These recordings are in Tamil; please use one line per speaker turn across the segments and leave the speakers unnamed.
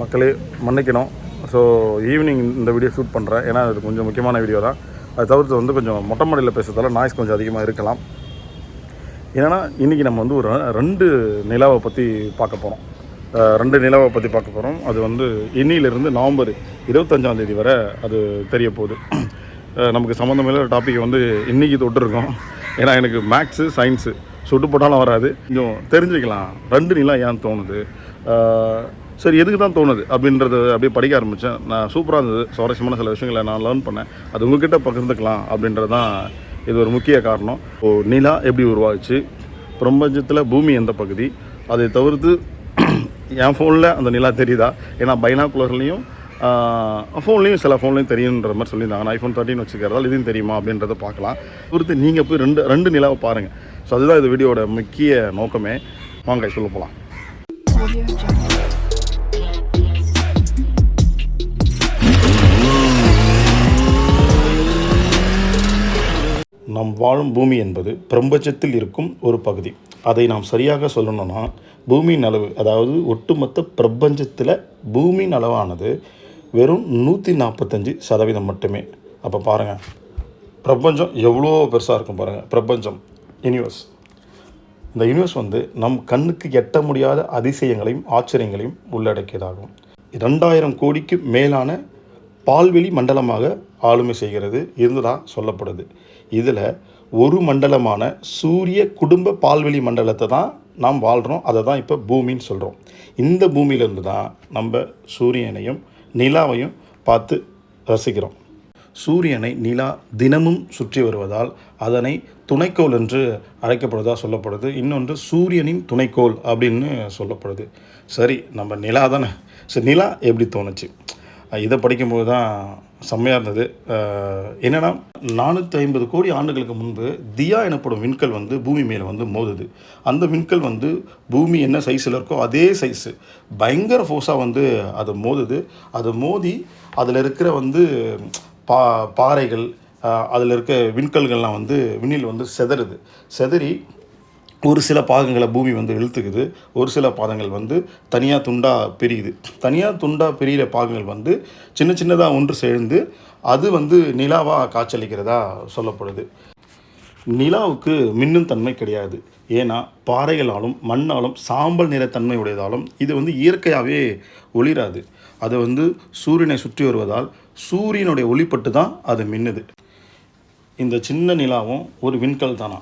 மக்களே மன்னிக்கணும். ஸோ ஈவினிங் இந்த வீடியோ ஷூட் பண்ணுறேன் ஏன்னா அது கொஞ்சம் முக்கியமான வீடியோ தான். அதை தவிர்த்து வந்து கொஞ்சம் மொட்டை மாடியில் பேசுறதால நாய்ஸ் கொஞ்சம் அதிகமாக இருக்கலாம். ஏன்னா இன்றைக்கி நம்ம வந்து ஒரு ரெண்டு நிலாவை பற்றி பார்க்க போகிறோம் ரெண்டு நிலாவை பற்றி பார்க்க போகிறோம் அது வந்து இன்னிலிருந்து நவம்பர் இருபத்தஞ்சாம் தேதி வரை அது தெரிய போகுது. நமக்கு சம்மந்தமில்லாத டாபிக் வந்து இன்றைக்கி தொட்டிருக்கோம். ஏன்னா எனக்கு மேக்ஸு சயின்ஸு சுட்டு போட்டாலும் வராது. கொஞ்சம் தெரிஞ்சுக்கலாம். ரெண்டு நிலா ஏன் தோணுது? சரி எதுக்கு தான் தோணுது அப்படின்றத அப்படியே படிக்க ஆரம்பித்தேன் நான் சூப்பராக இருந்தது. சுவாரஸ்யமான சில விஷயங்களை நான் லேர்ன் பண்ணேன். அது உங்ககிட்ட பகிர்ந்துக்கலாம் அப்படின்றது தான் இது ஒரு முக்கிய காரணம். இப்போது நிலா எப்படி உருவாச்சு? பிரபஞ்சத்தில் பூமி எந்த பகுதி? அதை தவிர்த்து என் ஃபோனில் அந்த நிலா தெரியுதா? ஏன்னா பைனாக்குலர்லேயும் ஃபோன்லேயும் சில ஃபோன்லேயும் தெரியுன்ற மாதிரி சொல்லியிருந்தாங்க. நான் ஐஃபோன் தேர்ட்டின் வச்சுக்கிறதால இதுவும் தெரியுமா அப்படின்றத பார்க்கலாம். தவிர்த்து நீங்கள் போய் ரெண்டு ரெண்டு நிலாவை பாருங்கள் ஸோ அதுதான் இந்த வீடியோட முக்கிய நோக்கமே. வாங்க சொல்ல போகலாம் நாம் வாழும் பூமி என்பது பிரபஞ்சத்தில் இருக்கும் ஒரு பகுதி. அதை நாம் சரியாக சொல்லணும்னா பூமியின் அளவு அதாவது ஒட்டுமொத்த பிரபஞ்சத்தில் பூமியின் அளவானது வெறும் நூற்றி நாற்பத்தஞ்சு சதவீதம் மட்டுமே. அப்போ பாருங்கள் பிரபஞ்சம் எவ்வளோ பெருசாக இருக்கும் பாருங்கள் பிரபஞ்சம் யூனிவர்ஸ் இந்த யூனிவர்ஸ் வந்து நம் கண்ணுக்கு எட்ட முடியாத அதிசயங்களையும் ஆச்சரியங்களையும் உள்ளடக்கியதாகும். ரெண்டாயிரம் கோடிக்கு மேலான பால்வெளி மண்டலமாக ஆளுமை செய்கிறது இருந்துதான் சொல்லப்படுது. இதில் ஒரு மண்டலமான சூரிய குடும்ப பால்வெளி மண்டலத்தை தான் நாம் வாழ்கிறோம் அதை தான் இப்போ பூமின்னு சொல்கிறோம் இந்த பூமியிலேருந்து தான் நம்ம சூரியனையும் நிலாவையும் பார்த்து ரசிக்கிறோம். சூரியனை நிலா தினமும் சுற்றி வருவதால் அதனை துணைக்கோள் என்று அழைக்கப்படுவதாக சொல்லப்படுது. இன்னொன்று சூரியனின் துணைக்கோள் அப்படின்னு சொல்லப்படுது. சரி நம்ம நிலா தானே. சரி நிலா எப்படி தோணுச்சு? இதை படிக்கும்போது தான் செம்மையாக இருந்தது என்னென்னா நானூற்றி ஐம்பது கோடி ஆண்டுகளுக்கு முன்பு தியா எனப்படும் விண்கல் வந்து பூமி மேலே வந்து மோதுது. அந்த விண்கல் வந்து பூமி என்ன சைஸில் இருக்கோ அதே சைஸு பயங்கர ஃபோர்ஸாக வந்து அது மோதுது. அது மோதி அதில் இருக்கிற வந்து பா பாறைகள் அதில் இருக்க விண்கல்கள்லாம் வந்து விண்ணில் வந்து செதறுது. செதறி ஒரு சில பாகங்களை பூமி வந்து இழுத்துக்குது ஒரு சில பாதங்கள் வந்து தனியாக துண்டாக பிரியுது. தனியாக துண்டாக பிரிகிற பாகங்கள் வந்து சின்ன சின்னதாக ஒன்று சேர்ந்து அது வந்து நிலாவாக காய்ச்சலிக்கிறதா சொல்லப்படுது. நிலாவுக்கு மின்னும் தன்மை கிடையாது. ஏன்னா பாறைகளாலும் மண்ணாலும் சாம்பல் நிறத்தன்மை உடையதாலும் இது வந்து இயற்கையாகவே ஒளிராது. அது வந்து சூரியனை சுற்றி வருவதால் சூரியனுடைய ஒளிப்பட்டு தான் அது மின்னுது. இந்த சின்ன நிலாவும் ஒரு விண்கல் தானா?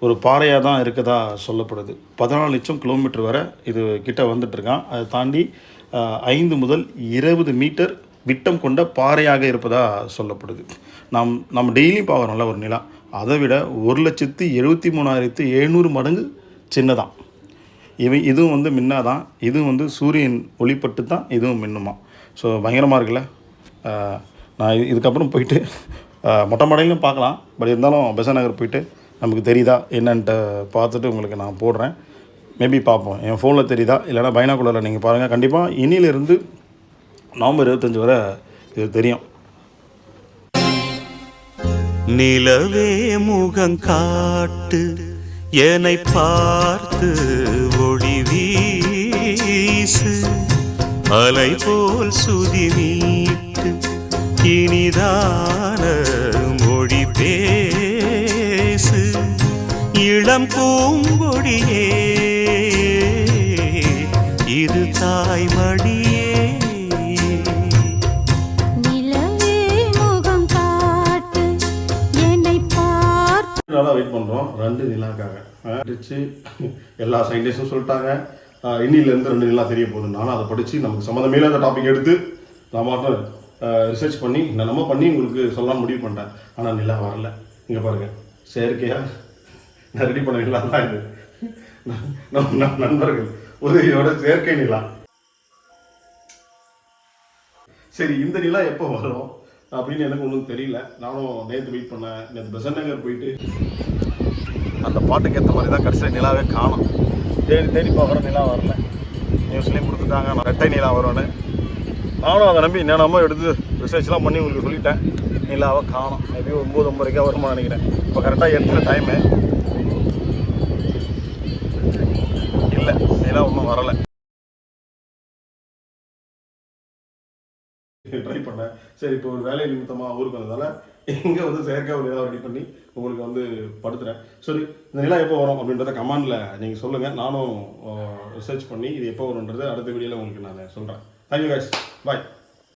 ஒரு பாறையாக தான் இருக்கதா சொல்லப்படுது. பதினாலு லட்சம் கிலோமீட்டர் வரை இது கிட்ட வந்துட்டுருக்கான். அதை தாண்டி ஐந்து முதல் இருபது மீட்டர் விட்டம் கொண்ட பாறையாக இருப்பதாக சொல்லப்படுது. நாம் நம்ம டெய்லி பார்க்குறோம்ல ஒரு நிலா. அதை விட ஒரு லட்சத்து எழுபத்தி மூணாயிரத்து எழுநூறு மடங்கு சின்னதான். இவன் இதுவும் வந்து மின்னாதான். இதுவும் வந்து சூரியன் ஒளிப்பட்டு தான் இதுவும் மின்னுமா ஸோ பயங்கரமாக இருக்குல்ல? நான் இது- இதுக்கப்புறம் போயிட்டு மொட்டை மாடையிலும் பார்க்கலாம். பட் இருந்தாலும் பெசன் நகர் போயிட்டு நமக்கு தெரியுதா? என்னன்ட்டு பார்த்துட்டு உங்களுக்கு நான் போடுறேன். மேபி பார்ப்போம். என் ஃபோனில் தெரியுதா? இல்லைனா பைனாக்குள்ளரில் நீங்கள் பாருங்கள் கண்டிப்பாக இனியிலிருந்து நவம்பர் இருபத்தஞ்சி வரை இது தெரியும்.
நிலவே முகம் காட்டு என்னை பார்த்து ஒளி வீசு அலை போல் சுதி நீட்டு இளம் பூங்கொடியே இது தாய்மடியே.
நல்லா வெயிட் பண்ணுறோம் ரெண்டு நிலாக்காக. அடிச்சு எல்லா சயின்டிஸ்டும் சொல்லிட்டாங்க. இன்னிலேருந்து ரெண்டு நிலா தெரிய போகுது. நானும் அதை படித்து நமக்கு சம்மந்தமே இல்லாத டாபிக் எடுத்து நான் மட்டும் ரிசர்ச் பண்ணி என்னென்னமோ பண்ணி உங்களுக்கு சொல்லலாம்னு முடிவு பண்ணிட்டேன். ஆனால் நிலா வரல. இங்கே பாருங்கள் செயற்கையாக நான் ரெடி பண்ண நிலா தான் இது. நண்பர்கள் உதவியோட செயற்கை நிலா. சரி இந்த நிலா எப்போ வரும் அப்படின்னு எனக்கு ஒன்றும் தெரியல. நானும் நேற்று வெயிட் பண்ணேன் நேற்று பெசன் நகர் போயிட்டு அந்த பாட்டுக்கு ஏற்ற மாதிரி தான் கடைசியில் நிலாவே காணும். தேடி தேடி பார்க்குற நிலா வரல. நியூஸ்லேயும் கொடுத்துட்டாங்க நான் ரெட்டை நிலா வரும்னு. நானும் அதை நம்பி என்னென்னமோ எடுத்து ரிசர்ச்லாம் பண்ணி உங்களுக்கு சொல்லிட்டேன். நிலாவை காணும். மேபி ஒம்பது ஒம்பதுக்கா வருமா நினைக்கிறேன். இப்போ கரெக்டாக எட்டுற டைமு இல்லை ஒன்றும் வரலை. ட்ரை பண்ணேன் சரி இப்போ ஒரு வேலை நிமித்தமாக ஊருக்கு வந்ததால இங்கே வந்து செயற்கை ஒரு ஏதாவது ரெடி பண்ணி உங்களுக்கு வந்து படுத்துறேன். சரி இந்த நிலா எப்போ வரும் அப்படின்றத கமெண்டில் நீங்கள் சொல்லுங்கள் நானும் ரிசர்ச் பண்ணி இது எப்போ வரும்ன்றது அடுத்த வீடியோவில் உங்களுக்கு நான் சொல்கிறேன் தேங்க்யூ guys. பாய்